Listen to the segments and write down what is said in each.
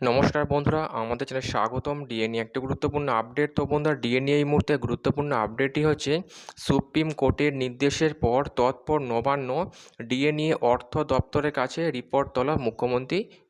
নমস্কার বন্ধুরা, আমাদের চ্যানেলে স্বাগতম। ডিএ একটি গুরুত্বপূর্ণ আপডেট তো বন্ধুরা ডিএ এই মুহূর্তে গুরুত্বপূর্ণ আপডেটটি হচ্ছে সুপ্রিম কোর্টের নির্দেশের পর তৎপর নবান্ন ডিএ নিয়ে অর্থ দপ্তরের কাছে রিপোর্ট তোলা মুখ্যমন্ত্রী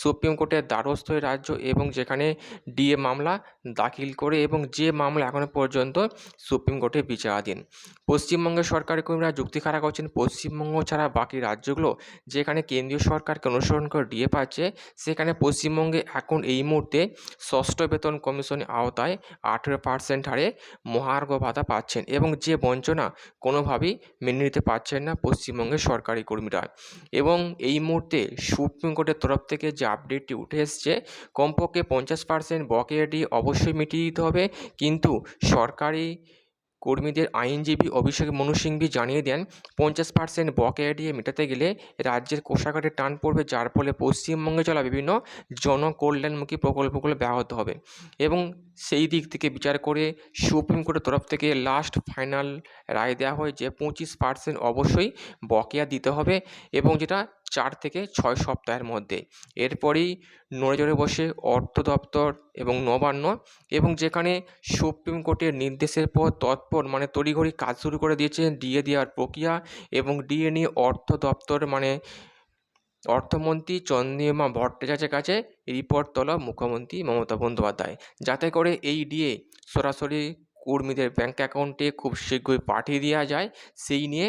সুপ্রিম কোর্টের দ্বারস্থ রাজ্য এবং যেখানে ডিএ মামলা দাখিল করে এবং যে মামলা এখনও পর্যন্ত সুপ্রিম কোর্টে বিচারাধীন। পশ্চিমবঙ্গের সরকারি কর্মীরা যুক্তি খাড়া করছেন, পশ্চিমবঙ্গ ছাড়া বাকি রাজ্যগুলো যেখানে কেন্দ্রীয় সরকারকে অনুসরণ করে ডিএ পাচ্ছে, সেখানে পশ্চিমবঙ্গে এখন এই মুহূর্তে ষষ্ঠ বেতন কমিশনের আওতায় আঠেরো পার্সেন্ট হারে মহার্ঘ ভাতা পাচ্ছেন এবং যে বঞ্চনা কোনোভাবেই মেনে নিতে পারছেন না পশ্চিমবঙ্গের সরকারি কর্মীরা। এবং এই মুহূর্তে সুপ্রিম কোর্টের তরফ থেকে যে আপডেটটি উঠে এসছে, কমপক্ষে পঞ্চাশ পার্সেন্ট বকেয়াটি অবশ্যই মিটিয়ে দিতে হবে। কিন্তু সরকারি কর্মীদের আইনজীবী অভিষেক মনু সিংভি জানিয়ে দেন, পঞ্চাশ পার্সেন্ট বকেয়া দিয়ে মেটাতে গেলে রাজ্যের কোষাগারে টান পড়বে, যার ফলে পশ্চিমবঙ্গে চলা বিভিন্ন জনকল্যাণমুখী প্রকল্পগুলো ব্যাহত হবে। এবং সেই দিক থেকে বিচার করে সুপ্রিম কোর্টের তরফ থেকে লাস্ট ফাইনাল রায় দেওয়া হয় যে পঁচিশ পার্সেন্ট অবশ্যই বকেয়া দিতে হবে এবং যেটা চার থেকে ছয় সপ্তাহের মধ্যে। এরপরেই নড়েচড়ে বসে অর্থ দপ্তর এবং নবান্ন এবং যেখানে সুপ্রিম কোর্টের নির্দেশের পর তৎপর মানে তড়িঘড়ি কাজ শুরু করে দিয়েছে ডিএ দেওয়ার প্রক্রিয়া এবং ডিএ নিয়ে অর্থ দপ্তর মানে অর্থমন্ত্রী চন্দ্রিমা ভট্টাচার্যের কাছে রিপোর্ট তোলা মুখ্যমন্ত্রী মমতা বন্দ্যোপাধ্যায়। যাতে করে এই ডিএ সরাসরি কর্মীদের ব্যাঙ্ক অ্যাকাউন্টে খুব শীঘ্রই পাঠিয়ে দেওয়া যায়, সেই নিয়ে